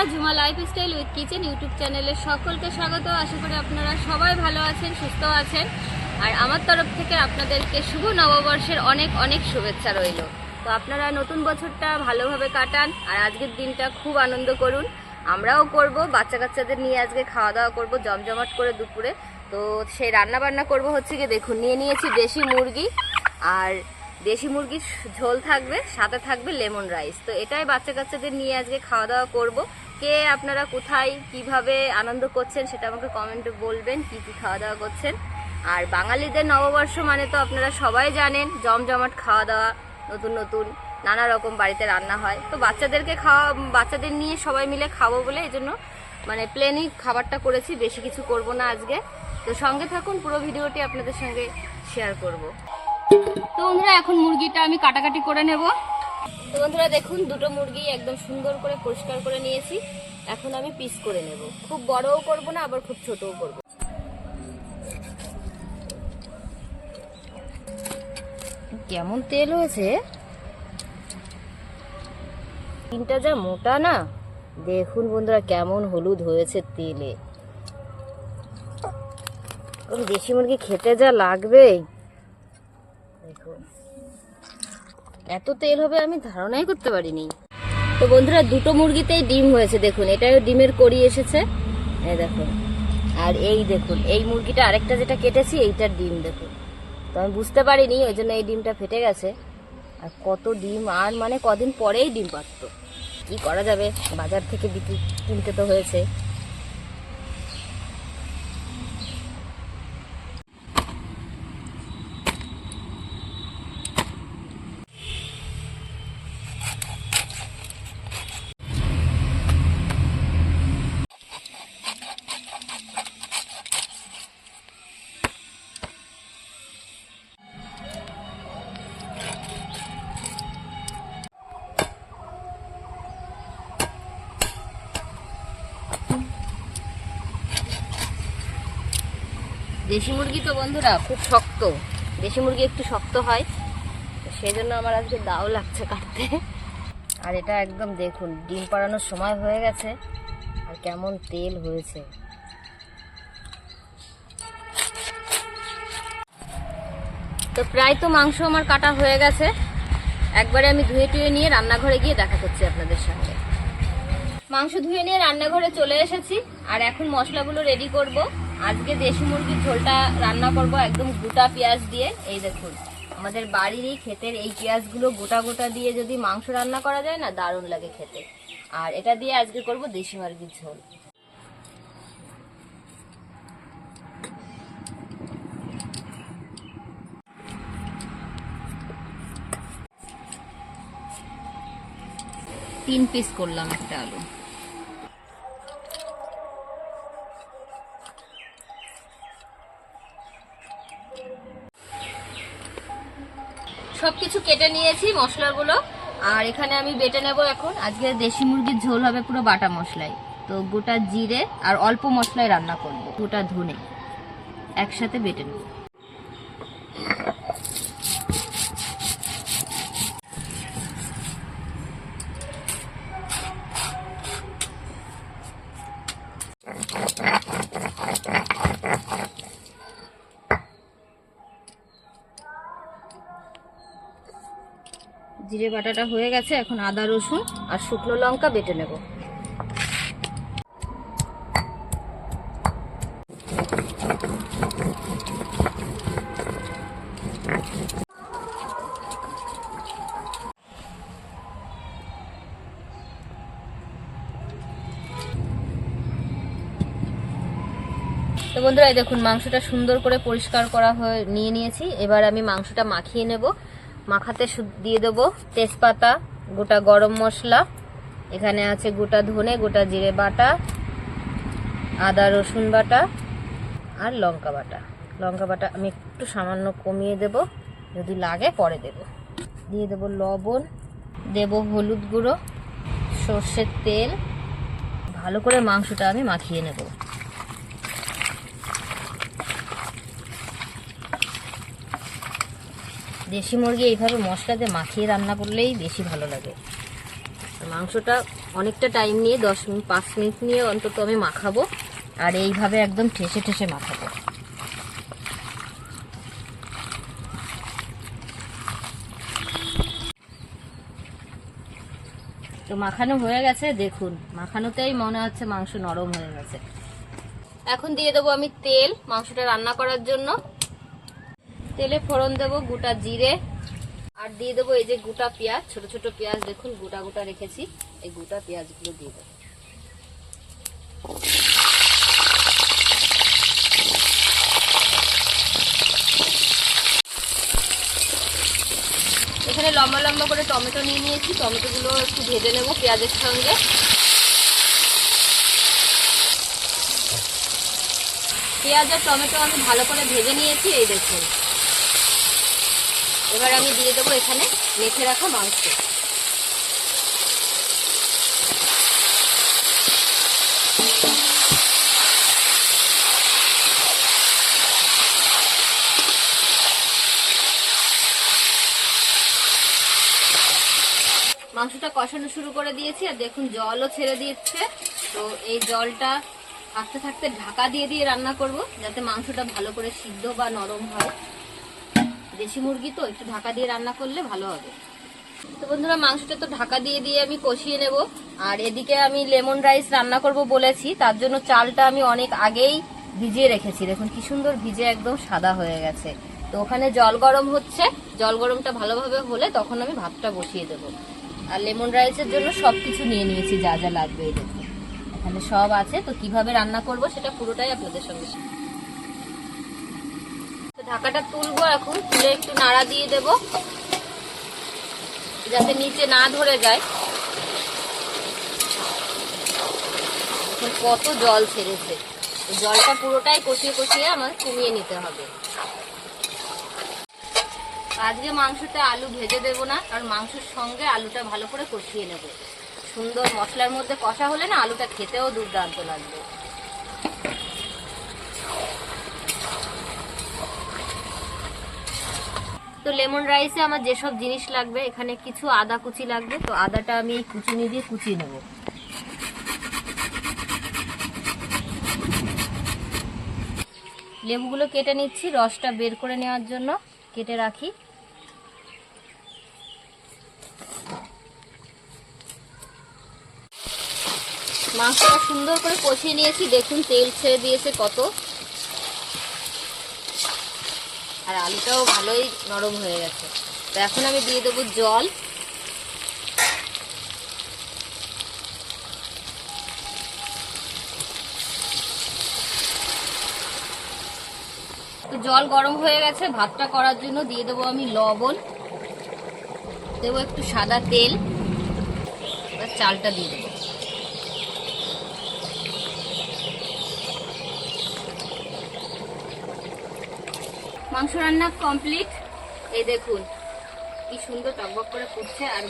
বন্ধুরা, Juma lifestyle with kitchen YouTube চ্যানেলে সকলকে স্বাগত। আশা করি আপনারা সবাই ভালো আছেন, সুস্থ আছেন। আর আমার তরফ থেকে আপনাদেরকে শুভ নববর্ষের অনেক অনেক শুভেচ্ছা রইল। তো আপনারা নতুন বছরটা ভালোভাবে কাটান আর আজকের দিনটা খুব আনন্দ করুন। আমরাও করব বাচ্চা কাচ্চাদের নিয়ে আজকে খাওয়া দাওয়া করব জমজমাট করে দুপুরে। তো সেই রান্না বান্না করব হচ্ছে কি দেখুন, নিয়ে নিয়েছি দেশি মুরগি আর দেশি মুরগির ঝোল থাকবে, সাথে থাকবে লেমন রাইস। তো এটাই বাচ্চা কাচ্চাদের নিয়ে আজকে খাওয়া দাওয়া করব। কে আপনারা কোথায় কীভাবে আনন্দ করছেন সেটা আমাকে কমেন্টে বলবেন, কি কি খাওয়া দাওয়া করছেন। আর বাঙালিদের নববর্ষ মানে তো আপনারা সবাই জানেন, জমজমাট খাওয়া দাওয়া নতুন নতুন, নানা রকম বাড়িতে রান্না হয়। তো বাচ্চাদেরকে খাওয়া, বাচ্চাদের নিয়ে সবাই মিলে খাব বলে এই জন্য মানে প্লেনই খাবারটা করেছি, বেশি কিছু করব না আজকে। তো সঙ্গে থাকুন, পুরো ভিডিওটি আপনাদের সঙ্গে শেয়ার করব। তো বন্ধুরা এখন মুরগিটা আমি কাটাকাটি করে নেব। তো বন্ধুরা দেখুন, দুটো মুরগি একদম সুন্দর করে পরিষ্কার করে নিয়েছি। এখন আমি পিস করে নেব। খুব বড়ও করব না, আবার খুব ছোটও করব। কেমন তেল হয়েছে? তিনটা যা মোটা না? দেখুন বন্ধুরা, কেমন হলুদ হয়েছে তেলে। দেশি মুরগি খেতে যা লাগবে। দেখুন। এত তেল হবে আমি ধারণাই করতে পারিনি। তো বন্ধুরা, দুটো মুরগিতেই ডিম হয়েছে, দেখুন। এটাও ডিমের করি এসেছে। এই দেখুন। আর এই দেখুন, এই মুরগিটা আরেকটা যেটা কেটেছি, এইটার ডিম দেখুন। তো আমি বুঝতে পারিনি ওই জন্য এই ডিমটা ফেটে গেছে। আর কত ডিম, আর মানে কদিন পরেই ডিম পারতো কি করা যাবে? বাজার থেকে বিক্রি কিনতে তো হয়েছে। দেশি মুরগি তো বন্ধুরা খুব শক্ত। দেশি মুরগি একটু শক্ত হয় সেই জন্য আমার আজকে দাও লাগছে কাটতে। আর এটা একদম দেখুন, ডিম পাড়ানোর সময় হয়ে গেছে, আর কেমন তেল হয়েছে। তো প্রায় তো মাংস আমার কাটা হয়ে গেছে। একবারে আমি ধুয়ে টুয়ে নিয়ে রান্নাঘরে গিয়ে দেখা করছি আপনাদের সঙ্গে মাংস ধুয়ে নিয়ে রান্নাঘরে চলে এসেছি, আর এখন মশলাগুলো রেডি করব। আজকে দেশি মুরগির ঝোলটা রান্না করব একদম গোটা পেঁয়াজ দিয়ে। এই দেখুন, আমাদের বাড়িরই ক্ষেতের এই পেঁয়াজগুলো গোটা গোটা দিয়ে যদি মাংস রান্না করা যায় না, দারুণ লাগে খেতে। আর এটা দিয়ে আজকে করব দেশি মুরগির ঝোল। তিন পিস করলাম একটা আলু। সবকিছু কেটে নিয়েছি মশলাগুলো। আর এখানে আমি বেটে নেব এখন। আজকে দেশি মুরগির ঝোল হবে পুরো বাটা মশলাই। তো গোটা জিরে আর অল্প মশলায় রান্না করব। গোটা ধনে। একসাথে বেটে নেব। জিরে বাটাটা হয়ে গেছে, এখন আদা, রসুন আর শুকনো লঙ্কা বেটে নেব। তো বন্ধুরা দেখুন, মাংসটা সুন্দর করে পরিষ্কার করা হয়ে, নিয়ে নিয়েছি। এবার আমি মাংসটা মাখিয়ে নেব। মাখাতে দিয়ে দেবো। তেজপাতা, গোটা গরম মশলা। এখানে আছে গোটা ধনে, গোটা জিরে বাটা, আদা রসুন বাটা আর লঙ্কা বাটা। লঙ্কা বাটা আমি একটু সামান্য কমিয়ে দেব। যদি লাগে পরে দেব। দিয়ে দেব লবণ, দেব হলুদ গুঁড়ো, সর্ষের তেল। ভালো করে মাংসটা আমি মাখিয়ে নেব। দেশি মুরগি এইভাবে মশলাতে মাখিয়ে রান্না করলেই বেশি ভালো লাগে। মাংসটা অনেকটা টাইম নিয়ে, দশ মিনিট, পাঁচ মিনিট নিয়ে অন্তত আমি মাখাবো আর এইভাবে একদম ঠেসে ঠেসে মাখাবো। তো মাখানো হয়ে গেছে, দেখুন, মাখানোতেই মনে হচ্ছে মাংস নরম হয়ে গেছে। এখন দিয়ে দেবো আমি তেল মাংসটা রান্না করার জন্য। তেলে ফোড়ন দেবো, গোটা জিরে, আর দিয়ে দেবো এই যে গোটা পেঁয়াজ, ছোট ছোট পেঁয়াজ দেখুন, গোটা গোটা রেখেছি, এই গোটা পেঁয়াজগুলো দিয়ে দেবো। এখানে লম্বা লম্বা করে টমেটো নিয়ে নিয়েছি, টমেটোগুলো একটু ভেজে নেব পেঁয়াজের সঙ্গে। পেঁয়াজ আর টমেটো আমি ভালো করে ভেজে নিয়েছি, এই দেখুন। এবার আমি দিয়ে দেবো এখানে মেখে রাখা মাংস। মাংসটা কষানো শুরু করে দিয়েছি আর দেখুন জলও ছেড়ে দিচ্ছে। তো এই জলটা থাকতে থাকতে ঢাকা দিয়ে দিয়ে রান্না করব যাতে মাংসটা ভালো করে সিদ্ধ বা নরম হয়। দেশি মুরগি তো, একটু ঢাকা দিয়ে রান্না করলে ভালো হবে। তো বন্ধুরা, মাংসটা তো ঢাকা দিয়ে দিয়ে আমি কষিয়ে নেব। আর এদিকে আমি লেমন রাইস রান্না করব বলেছি, তার জন্য চালটা আমি অনেক আগেই ভিজিয়ে রেখেছি। দেখুন, কি সুন্দর ভিজে একদম সাদা হয়ে গেছে। তো ওখানে জল গরম হচ্ছে, জল গরমটা ভালোভাবে হলে তখন আমি ভাতটা বসিয়ে দেবো। আর লেমন রাইসের জন্য সব কিছু নিয়ে নিয়েছি, যা যা লাগবে দেখুন। এখানে সব আছে, তো কীভাবে রান্না করব সেটা পুরোটাই আপনাদের সঙ্গে ঢাকাটা তুলবো এখন, তুলে একটু নাড়া দিয়ে দেব, যাতে নিচে না ধরে যায়। কত জল ছেড়েছে। জলটা পুরোটাই কষিয়ে কষিয়ে আমার কমিয়ে নিতে হবে। আজকে মাংসটা আলু ভেজে দেবো না, কারণ মাংসের সঙ্গে আলুটা ভালো করে কষিয়ে নেব। সুন্দর মশলার মধ্যে কষা হলে না আলুটা খেতেও দুর্দান্ত লাগবে। তো লেমন রাইসে আমার যেসব জিনিস লাগবে, এখানে কিছু আদা কুচি লাগবে, তো আদাটা আমি এই কুচুনি দিয়ে কুচিয়ে নেব। লেবুগুলো কেটে নিচ্ছি, রসটা বের করে নেওয়ার জন্য, কেটে রাখি। মাংসটা সুন্দর করে কষিয়ে নিয়েছি, দেখুন তেল ছেড়ে দিয়েছে কত। আর আলুটাও ভালোই নরম হয়ে গেছে। তো এখন আমি দিয়ে দেবো জল। তো জল গরম হয়ে গেছে, ভাতটা করার জন্য দিয়ে দেবো আমি লবণ। দেবো একটু সাদা তেল। চালটা দিয়ে দেবো। মাংস রান্না কমপ্লিট এই দেখুন, কি সুন্দর টকবক করে ফুটছে আর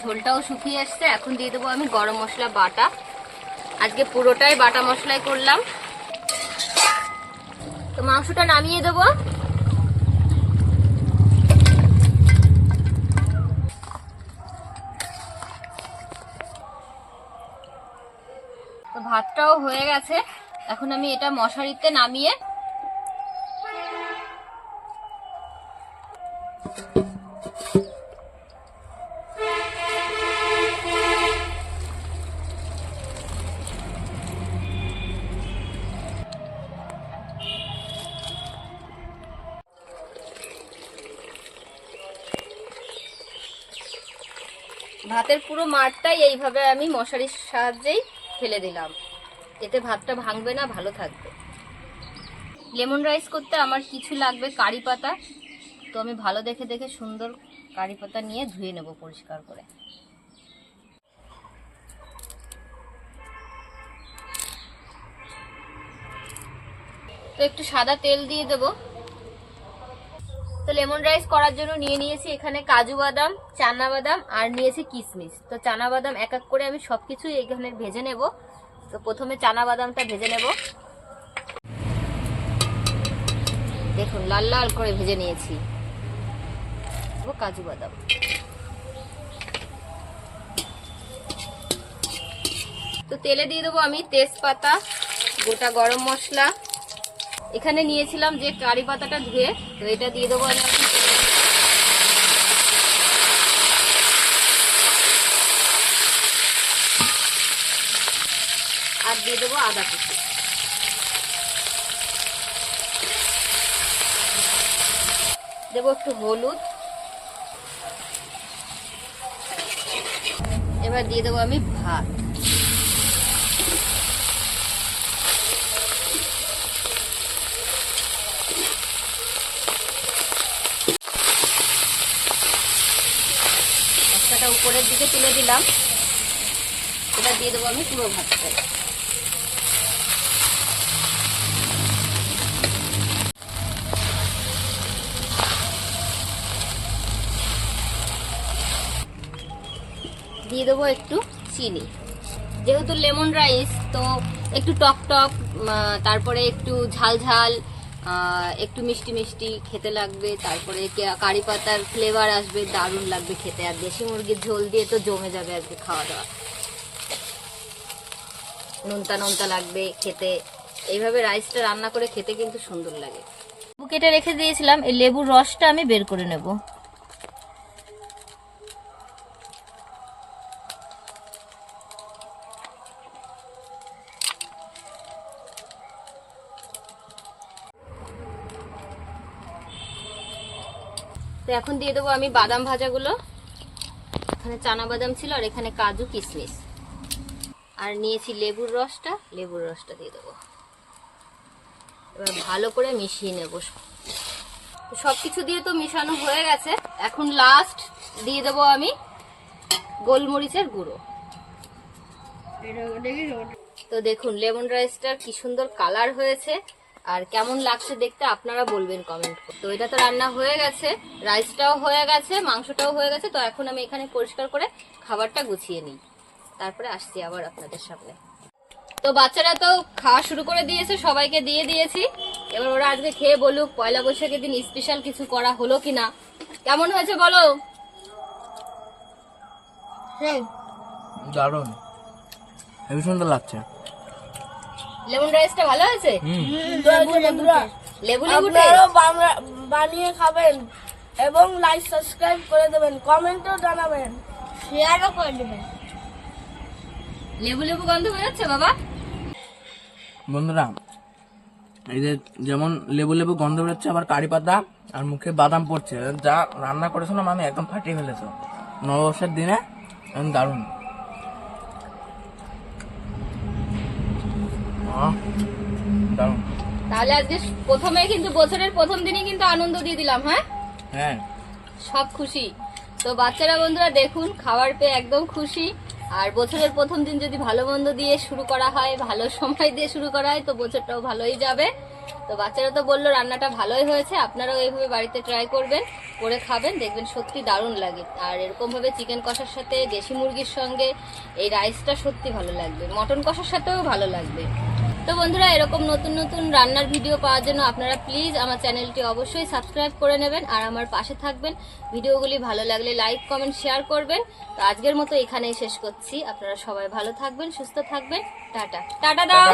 ঝোলটাও শুকিয়ে আসছে। এখন দিয়ে দেবো আমি গরম মশলা বাটা। আজকে পুরোটাই বাটা মশলাই করলাম। তো মাংসটা নামিয়ে দেবো। তো ভাতটাও হয়ে গেছে। এখন আমি এটা মশারিতে নামিয়ে ভাতের পুরো মাঠটাই এইভাবে আমি মশারির সাহায্যেই ফেলে দিলাম। এতে ভাতটা ভাঙবে না, ভালো থাকবে। লেমন রাইস করতে আমার কিছু লাগবে কারি পাতা। তো আমি ভালো দেখে দেখে সুন্দর কারি পাতা নিয়ে ধুয়ে নেব পরিষ্কার করে। তো একটু সাদা তেল দিয়ে দেবো। তো লেমন রাইস করার জন্য নিয়ে নিয়েছি এখানে কাজু বাদাম, চানা বাদাম আর নিয়েছি কিশমিশ তো চানা বাদাম এক এক করে আমি সবকিছু এখানে ভেজে নেব। তো প্রথমে চানা বাদামটা ভেজে নেব। দেখুন, লাল লাল করে ভেজে নিয়েছি। ও কাজু বাদাম। তো তেলে দিয়ে দেবো আমি তেজপাতা, গোটা গরম মশলা। এখানে নিয়েছিলাম যে কারি পাতাটা ধুয়ে, তো এটা দিয়ে দেবো আমি আর দিয়ে দেবো আদা কুচি। দেবো একটু হলুদ এবার দিয়ে দেবো আমি ভাত। উপরের দিকে তুলে দিলাম। এটা দিয়ে দেবো আমি পুরো ভাতটাই। দিয়ে দেবো একটু চিনি। যেহেতু লেমন রাইস, তো একটু টক টক তারপরে একটু ঝাল ঝাল একটু মিষ্টি মিষ্টি খেতে লাগবে, তারপরে কারি পাতার ফ্লেভার আসবে, দারুণ লাগবে খেতে। আর দেশি মুরগির ঝোল দিয়ে তো জমে যাবে আজকে খাওয়া দাওয়া। নোনতা নোনতা লাগবে খেতে। এইভাবে রাইসটা রান্না করে খেতে কিন্তু সুন্দর লাগে। লেবু কেটে রেখে দিয়েছিলাম, এই লেবুর রসটা আমি বের করে নেব। তো এখন দিয়ে দেবো আমি বাদাম ভাজাগুলো। এখানে চানা বাদাম ছিল আর এখানে কাজু কিশমিশ আর নিয়েছি লেবুর রসটা লেবুর রসটা দিয়ে দেবো। এবার ভালো করে মিশিয়ে নেব। সব কিছু দিয়ে তো মিশানো হয়ে গেছে। এখন লাস্ট দিয়ে দেবো আমি গোলমরিচের গুঁড়ো। তো দেখুন, লেমন রাইসটার কি সুন্দর কালার হয়েছে। আর কেমন লাগছে দেখতে আপনারা বলবেন কমেন্ট তো এটা তো রান্না হয়ে গেছে রাইসটাও হয়ে গেছে মাংসটাও হয়ে গেছে তো এখন আমি এখানে পরিষ্কার করে খাবারটা গুছিয়ে নিই। তারপরে আসছি আবার আপনাদের সামনে। তো বাচ্চারা তো খাওয়া শুরু করে দিয়েছে সবাইকে দিয়ে দিয়েছি। এবার ওরা আজকে খেয়ে বলুক পয়লা বৈশাখের দিন স্পেশাল কিছু করা হলো কিনা। কেমন হয়েছে বলো? দারুণ। হেবি সুন্দর লাগছে। লেমন রাইসটা ভালো হয়েছে লেবু লেবু আপনারাও বানিয়ে খাবেন এবং লাইক সাবস্ক্রাইব করে দেবেন কমেন্টও জানাবেন। শেয়ারও করে দেবেন। লেবু লেবু গন্ধ বেরোচ্ছে বাবা। বন্ধুরা এই যে যেমন লেবু লেবু গন্ধ বেরোচ্ছে আবার কারি পাতা আর মুখে বাদাম পড়ছে। যা রান্না করেছিলাম আমি একদম ফাটিয়ে ফেলেছো। নববর্ষের দিনে দারুণ আহ, দারুণ তাহলে আজকে প্রথমে কিন্তু বছরের প্রথম দিনই কিন্তু আনন্দ দিয়ে দিলাম হ্যাঁ? হ্যাঁ। সব খুশি। তো বাচ্চারা বন্ধুরা দেখুন খাবার পেয়ে একদম খুশি। আর বছরের প্রথম দিন যদি ভালো মন্দ দিয়ে শুরু করা হয় ভালো সময় দিয়ে শুরু করা হয় তো বছরটাও ভালোই যাবে। তো বাচ্চারা তো বলল রান্নাটা ভালোই হয়েছে আপনারাও এইভাবে বাড়িতে ট্রাই করবেন করে খাবেন দেখবেন সত্যি দারুণ লাগে। আর এরকম ভাবে চিকেন কষার সাথে দেশি মুরগির সঙ্গে এই রাইসটা সত্যি ভালো লাগবে মটন কষার সাথেও ভালো লাগবে। তো বন্ধুরা, এরকম নতুন নতুন রান্নার ভিডিও পাওয়ার জন্য আপনারা প্লিজ আমার চ্যানেলটি অবশ্যই সাবস্ক্রাইব করে নেবেন আর আমার পাশে থাকবেন। ভিডিওগুলি ভালো লাগলে লাইক কমেন্ট শেয়ার করবেন। তো আজকের মতো এখানেই শেষ করছি। আপনারা সবাই ভালো থাকবেন, সুস্থ থাকবেন। টাটা। টাটা দাও।